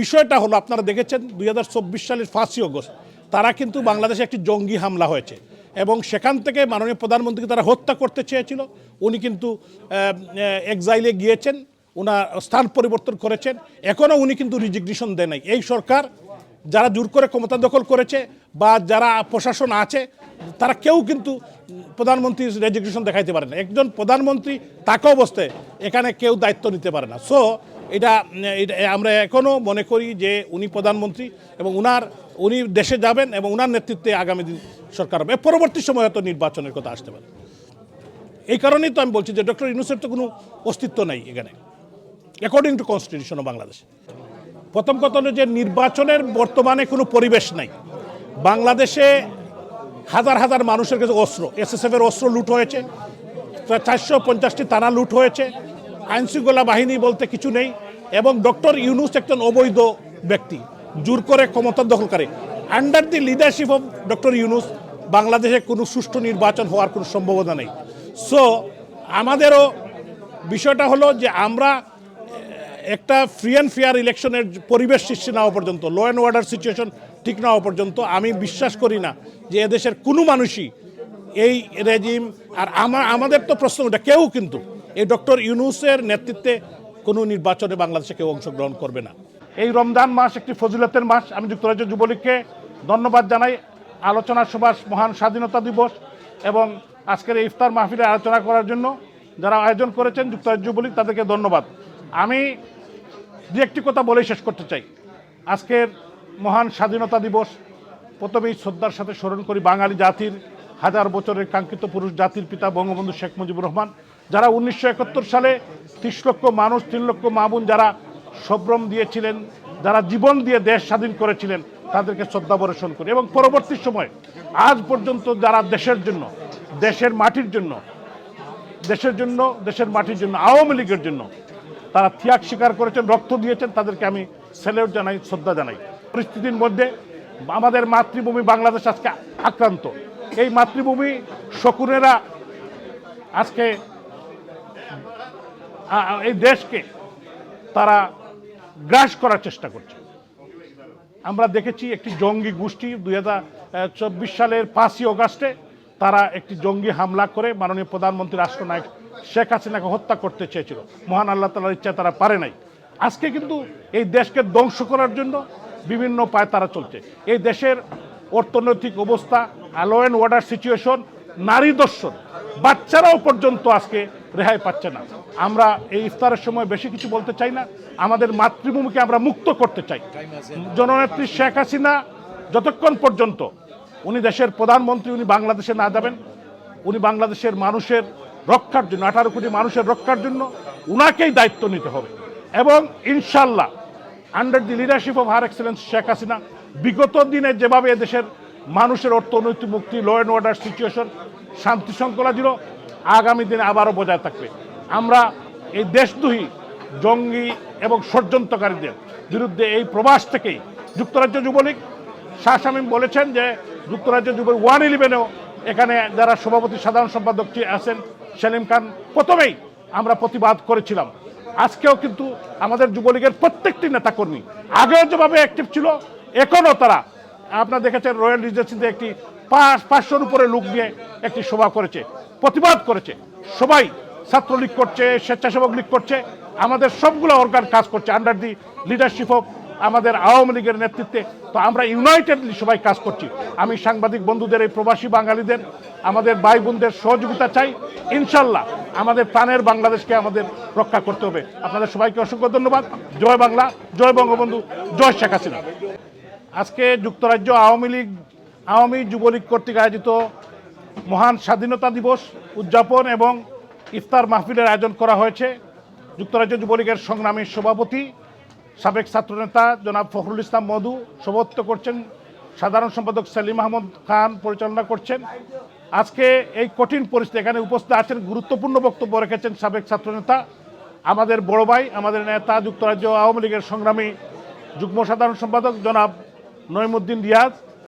বিষয়টা হলো, আপনারা দেখেছেন দুই হাজার চব্বিশ সালের পাঁচই অগস্ট, তারা কিন্তু বাংলাদেশে একটি জঙ্গি হামলা হয়েছে এবং সেখান থেকে মাননীয় প্রধানমন্ত্রীকে তারা হত্যা করতে চেয়েছিল। উনি কিন্তু এক্সাইলে গিয়েছেন ওনার স্থান পরিবর্তন করেছেন। এখনও উনি কিন্তু রিজিগনেশন দেয় নাই। এই সরকার যারা জোর করে ক্ষমতা দখল করেছে বা যারা প্রশাসন আছে, তারা কেউ কিন্তু প্রধানমন্ত্রীর রেজিগনেশন দেখাইতে পারে না। একজন প্রধানমন্ত্রী তাকে অবস্থায় এখানে কেউ দায়িত্ব নিতে পারে না। সো এটা আমরা এখনও মনে করি যে উনি প্রধানমন্ত্রী এবং উনার, উনি দেশে যাবেন এবং উনার নেতৃত্বে আগামী দিন সরকার হবে। পরবর্তী সময় হয়তো নির্বাচনের কথা আসতে পারে। এই কারণেই তো আমি বলছি যে ডক্টর ইউনুসের তো কোনো অস্তিত্ব নাই এখানে according to constitution of Bangladesh প্রথম কথা হলো যে নির্বাচনের বর্তমানে কোনো পরিবেশ নাই। বাংলাদেশে হাজার হাজার মানুষের কাছে অস্ত্র এসএসএফ এর অস্ত্র লুট হয়েছে চারশো পঞ্চাশটি থানা লুট হয়েছে আইনশৃঙ্খলা বাহিনী বলতে কিছু নেই এবং ডক্টর ইউনুস একজন অবৈধ ব্যক্তি, জোর করে ক্ষমতা দখল করে। Under the leadership of doctor Yunus, বাংলাদেশে কোনো সুষ্ঠু নির্বাচন হওয়ার কোনো সম্ভাবনা নেই। সো আমাদেরও বিষয়টা হলো যে আমরা একটা ফ্রি অ্যান্ড ফেয়ার ইলেকশনের পরিবেশ সৃষ্টি না হওয়া পর্যন্ত ল অ্যান্ড অর্ডার সিচুয়েশন ঠিক না হওয়া পর্যন্ত, আমি বিশ্বাস করি না যে এদেশের কোনো মানুষই এই রেজিম আর আমার আমাদের তো প্রশ্ন ওটা, কেউ কিন্তু এই ডক্টর ইউনুসের নেতৃত্বে কোনো নির্বাচনে বাংলাদেশে কেউ অংশগ্রহণ করবে না। এই রমজান মাস একটি ফজিলতের মাস। আমি যুক্তরাজ্য যুবলীগকে ধন্যবাদ জানাই। আলোচনা সভা মহান স্বাধীনতা দিবস এবং আজকের ইফতার মাহফিলে আলোচনা করার জন্য যারা আয়োজন করেছেন যুক্তরাজ্য যুবলীগ, তাদেরকে ধন্যবাদ। আমি দু একটি কথা বলেই শেষ করতে চাই। আজকের মহান স্বাধীনতা দিবস, প্রথমেই শ্রদ্ধার সাথে স্মরণ করি বাঙালি জাতির হাজার বছরের কাঙ্ক্ষিত পুরুষ জাতির পিতা বঙ্গবন্ধু শেখ মুজিবুর রহমান। যারা উনিশশো একাত্তর সালে ত্রিশ লক্ষ মানুষ, তিন লক্ষ মামুন যারা সব্রম দিয়েছিলেন, যারা জীবন দিয়ে দেশ স্বাধীন করেছিলেন, তাদেরকে শ্রদ্ধা বর্ষণ করি। এবং পরবর্তী সময়, আজ পর্যন্ত যারা দেশের জন্য, দেশের মাটির জন্য, দেশের জন্য, দেশের মাটির জন্য, আওয়ামী লীগের জন্য, তারা ত্যাগ স্বীকার করেছেন, রক্ত দিয়েছেন, তাদেরকে আমি স্যালিউট জানাই, শ্রদ্ধা জানাই। পরিস্থিতির মধ্যে আমাদের মাতৃভূমি বাংলাদেশ আজকে আক্রান্ত। এই মাতৃভূমি শকুনেরা আজকে এই দেশকে তারা গ্রাস করার চেষ্টা করছে। আমরা দেখেছি একটি জঙ্গি গোষ্ঠী দুই চব্বিশ সালের পাঁচই অগাস্টে তারা একটি জঙ্গি হামলা করে মাননীয় প্রধানমন্ত্রী রাষ্ট্রনায়ক শেখ হাসিনাকে হত্যা করতে চেয়েছিল। মহান আল্লাহ তালার ইচ্ছা তারা পারে নাই। আজকে কিন্তু এই দেশকে ধ্বংস করার জন্য বিভিন্ন পায় তারা চলছে। এই দেশের অর্থনৈতিক অবস্থা ল অ্যান্ড অর্ডার সিচুয়েশন নারী দর্শন। বাচ্চারাও পর্যন্ত আজকে রেহাই পাচ্ছে না। আমরা এই ইফতারের সময় বেশি কিছু বলতে চাই না। আমাদের মাতৃভূমিকে আমরা মুক্ত করতে চাই। জননেত্রী শেখ হাসিনা যতক্ষণ পর্যন্ত উনি দেশের প্রধানমন্ত্রী, উনি বাংলাদেশে না যাবেন, উনি বাংলাদেশের মানুষের রক্ষার জন্য, আঠারো কোটি মানুষের রক্ষার জন্য উনাকেই দায়িত্ব নিতে হবে। এবং ইনশাল্লাহ under the leadership of her excellency Sheikh Hasina বিগত দিনে যেভাবে দেশের মানুষের অর্থনৈতিক মুক্তি ল অ্যান্ড অর্ডার সিচুয়েশন শান্তি শৃঙ্খলা ছিল আগামী দিনে আবারও বজায় থাকবে। আমরা এই দেশদ্রোহী, জঙ্গি এবং ষড়যন্ত্রকারীদের বিরুদ্ধে এই প্রবাস থেকেই যুক্তরাজ্য যুবলীগ, শাহ শামীম বলেছেন যে যুক্তরাজ্য যুব ওয়ান ইলেভেনেও এখানে যারা সভাপতি, সাধারণ সম্পাদক আছেন, সেলিম খান, প্রথমেই আমরা প্রতিবাদ করেছিলাম। আজকেও কিন্তু আমাদের যুবলীগের প্রত্যেকটি নেতাকর্মী আগেও যেভাবে অ্যাক্টিভ ছিল, এখনও তারা আপনারা দেখেছেন রয়্যাল রিজেন্সিতে একটি পাঁচ পাঁচশোর উপরে লোক নিয়ে একটি সভা করেছে, প্রতিবাদ করেছে। সবাই ছাত্রলীগ করছে, স্বেচ্ছাসেবক লীগ করছে, আমাদের সবগুলো অর্গান কাজ করছে আন্ডার দি লিডারশিপ অফ আমাদের আওয়ামী লীগের নেতৃত্বে। তো আমরা ইউনাইটেডলি সবাই কাজ করছি। আমি সাংবাদিক বন্ধুদের, এই প্রবাসী বাঙালিদের, আমাদের ভাই বোনদের সহযোগিতা চাই। ইনশাল্লাহ আমাদের প্রাণের বাংলাদেশকে আমাদের রক্ষা করতে হবে। আপনাদের সবাইকে অসংখ্য ধন্যবাদ। জয় বাংলা, জয় বঙ্গবন্ধু, জয় শেখ হাসিনা। আজকে যুক্তরাজ্য আওয়ামী লীগ, আওয়ামী যুবলীগ কর্তৃক আয়োজিত মহান স্বাধীনতা দিবস উদযাপন এবং ইফতার মাহফিলের আয়োজন করা হয়েছে। যুক্তরাজ্য যুবলীগের সংগ্রামী সভাপতি, সাবেক ছাত্রনেতা জনাব ফখরুল ইসলাম মধু সভাপতিত্ব করছেন। সাধারণ সম্পাদক সেলিম আহমদ খান পরিচালনা করছেন। আজকে এই কঠিন পরিস্থিতি এখানে উপস্থিত আছেন। গুরুত্বপূর্ণ বক্তব্য রেখেছেন সাবেক ছাত্রনেতা, আমাদের বড় ভাই, আমাদের নেতা, যুক্তরাজ্য আওয়ামী লীগের সংগ্রামী যুগ্ম সাধারণ সম্পাদক জনাব নইমুদ্দিন রিয়াজ